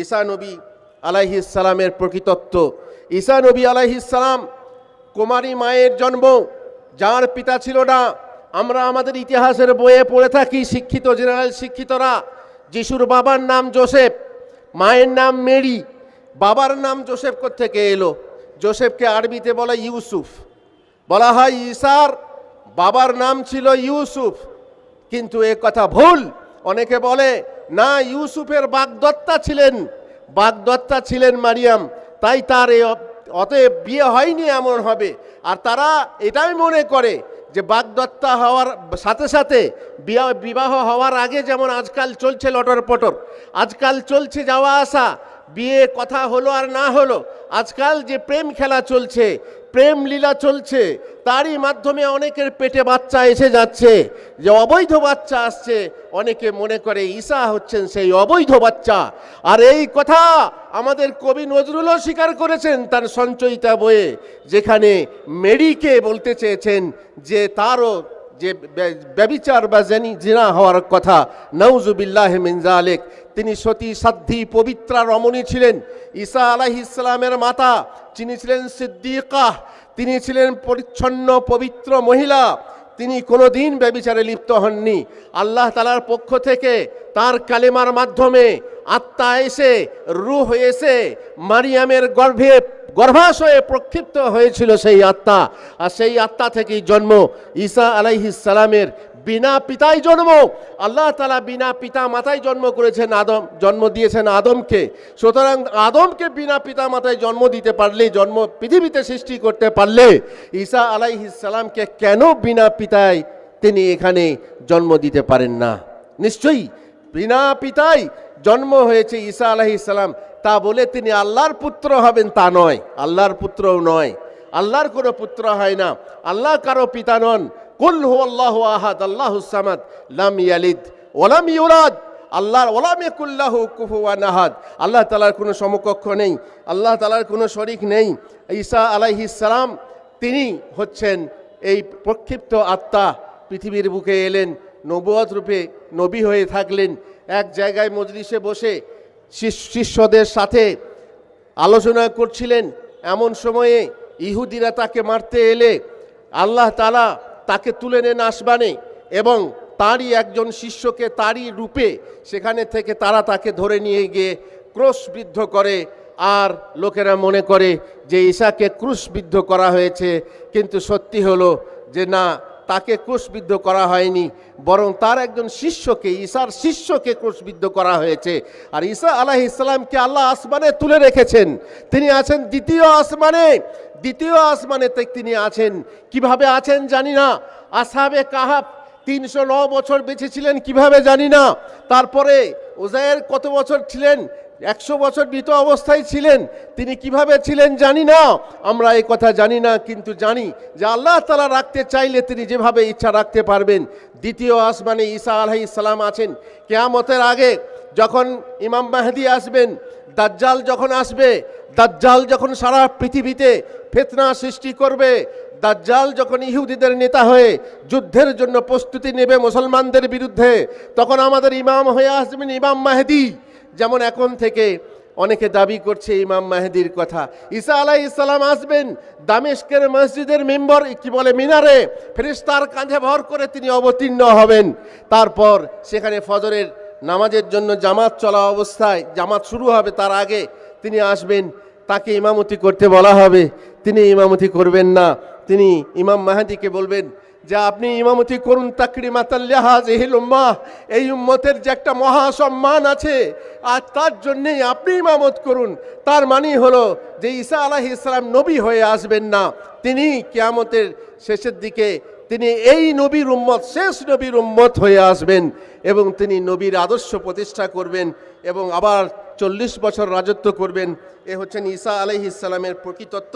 ঈসা নবী আলাইহিসালামের প্রকৃতত্ব। ঈসা নবী আলাইহিসালাম কুমারী মায়ের জন্ম, যার পিতা ছিল না। আমরা আমাদের ইতিহাসের বইয়ে পড়ে থাকি শিক্ষিত জেনারেল শিক্ষিতরা, যিশুর বাবার নাম জোসেফ, মায়ের নাম মেরি, বাবার নাম জোসেফ থেকে এলো? জোসেফকে আরবিতে বলা ইউসুফ। বলা হয় ঈসার বাবার নাম ছিল ইউসুফ, কিন্তু এ কথা ভুল। অনেকে বলে, না, ইউসুফের বাগদত্তা ছিলেন। বাগদত্তা ছিলেন মারিয়াম, তাই তার এ অ- অতএব বিয়ে হয়নি এমন হবে। আর তারা এটাই মনে করে যে বাগদত্তা হওয়ার সাথে সাথে বিয়া- বিবাহ হওয়ার আগে যেমন আজকাল চলছে লটর পটর আজকাল চলছে যাওয়া আসা, বিয়ে কথা হলো আর না হলো আজকাল যে প্রেম খেলা চলছে, প্রেম লীলা চলছে, তারই মাধ্যমে অনেকের পেটে বাচ্চা এসে যাচ্ছে। যে অবৈধ বাচ্চা আসছে, অনেকে মনে করে ঈশা হচ্ছেন সেই অবৈধ বাচ্চা। আর এই কথা আমাদের কবি নজরুলও স্বীকার করেছেন তার সঞ্চয়িতা বইয়ে, যেখানে মেরিকে বলতে চেয়েছেন যে তারও যে ব্যবিচার বা জেনি, জিনা হওয়ার কথা নৌজুবিল্লাহ মিনজালেক তিনি সতী সাধ্যী পবিত্রা রমণী ছিলেন। ঈসা আলাহ ইসলামের মাতা তিনি ছিলেন সিদ্দিকাহ তিনি ছিলেন পরিচ্ছন্ন, পবিত্র মহিলা। তিনি কোনো দিন ব্যবিচারে লিপ্ত হননি। আল্লাহ তালার পক্ষ থেকে তার কালেমার মাধ্যমে আত্মা এসে, রুহ এসে মারিয়ামের গর্ভে গর্ভাশয়ে প্রক্ষিপ্ত হয়েছিল সেই আত্মা, আর সেই আত্মা থেকেই জন্ম ঈসা সালামের বিনা পিতাই জন্ম। আল্লাহ তালা বিনা পিতা মাতায় জন্ম করেছেন আদম, জন্ম দিয়েছেন আদমকে। সুতরাং আদমকে বিনা পিতা মাতায় জন্ম দিতে পারলে, জন্ম পৃথিবীতে সৃষ্টি করতে পারলে ঈসা সালামকে কেন বিনা পিতায় তিনি এখানে জন্ম দিতে পারেন না? নিশ্চয়ই বিনা পিতাই জন্ম হয়েছে ঈসা আলাইহিস সালাম তা বলে তিনি আল্লাহর পুত্র হবেন তা নয়। আল্লাহর পুত্রও নয়। আল্লাহর কোনো পুত্র হয় না। আল্লাহ কারও পিতা নন। কুল হু আল্লাহ আহাদ, আল্লাহ সামাদ, লাম ইয়ালিদ ওলাম ইউলাদ। আল্লাহর ওলাম ইয়াকুল্লাহু কুফুয়ান আহাদ। আল্লাহ তালার কোনো সমকক্ষ নেই। আল্লাহ তালার কোনো শরিক নেই। ঈসা আলাইহিস সালাম, তিনি হচ্ছেন এই প্রক্ষিপ্ত আত্মা। পৃথিবীর বুকে এলেন নবুয়ত রূপে নবী হয়ে থাকলেন। এক জায়গায় মজলিসে বসে শিষ্যদের সাথে আলোচনা করছিলেন। এমন সময়ে ইহুদিরা তাকে মারতে এলে আল্লাহ তালা তাকে তুলে নেন আসবানে এবং তারই একজন শিষ্যকে তারই রূপে সেখানে থেকে তারা তাকে ধরে নিয়ে গিয়ে ক্রোশবিদ্ধ করে। আর লোকেরা মনে করে যে ঈশাকে ক্রুশবিদ্ধ করা হয়েছে। কিন্তু সত্যি হলো যে না তাকে ক্রুশবিদ্ধ করা হয়নি, বরং তার একজন শিষ্যকে ঈশার শিষ্যকে ক্রুশবিদ্ধ করা হয়েছে। আর ঈশা আলাহ ইসলামকে আল্লাহ আসমানে তুলে রেখেছেন। তিনি আছেন দ্বিতীয় আসমানে। দ্বিতীয় আসমানে তিনি আছেন। কীভাবে আছেন জানি না। আসাবে কাহাব তিনশো বছর বেঁচে ছিলেন কীভাবে জানি না। তারপরে ওজায়ের কত বছর ছিলেন? একশো বছর মৃত অবস্থায় ছিলেন, তিনি কীভাবে ছিলেন জানি না, আমরা এই কথা জানি না, কিন্তু জানি যে আল্লাহ তালা রাখতে চাইলে তিনি যেভাবে ইচ্ছা রাখতে পারবেন। দ্বিতীয় আসমানে ঈসা আলহ ইসলাম আছেন। কেয়ামতের আগে যখন ইমাম মাহদি আসবেন, দাজ্জাল যখন আসবে, দাজ্জাল যখন সারা পৃথিবীতে ফেতনা সৃষ্টি করবে, দাজ্জাল যখন ইহুদিদের নেতা হয়ে যুদ্ধের জন্য প্রস্তুতি নেবে মুসলমানদের বিরুদ্ধে, তখন আমাদের ইমাম হয়ে আসবেন ইমাম মাহদি। যেমন এখন থেকে অনেকে দাবি করছে ইমাম মাহেদির কথা। ঈসা আলাহ ইসলাম আসবেন দামেশকের মসজিদের মেম্বর, কি বলে, মিনারে। ফেরিস্তার কাঁধে ভর করে তিনি অবতীর্ণ হবেন। তারপর সেখানে ফজরের নামাজের জন্য জামাত চলা অবস্থায়, জামাত শুরু হবে তার আগে তিনি আসবেন। তাকে ইমামতি করতে বলা হবে। তিনি ইমামতি করবেন না। তিনি ইমাম মাহাদিকে বলবেন যে আপনি ইমামতি করুন তাকরি মাতাল্লাহাজ এহিল উম্মাহ। এই উম্মতের যে একটা মহা সম্মান আছে, আর তার জন্যেই আপনি ইমামত করুন। তার মানেই হলো যে ঈসা আলাহ ইসলাম নবী হয়ে আসবেন না। তিনি কেয়ামতের শেষের দিকে তিনি এই নবীর উম্মত, শেষ নবীর উম্মত হয়ে আসবেন এবং তিনি নবীর আদর্শ প্রতিষ্ঠা করবেন এবং আবার চল্লিশ বছর রাজত্ব করবেন। এ হচ্ছেন ঈসা আলাইহিস সালামের প্রকৃতত্ব।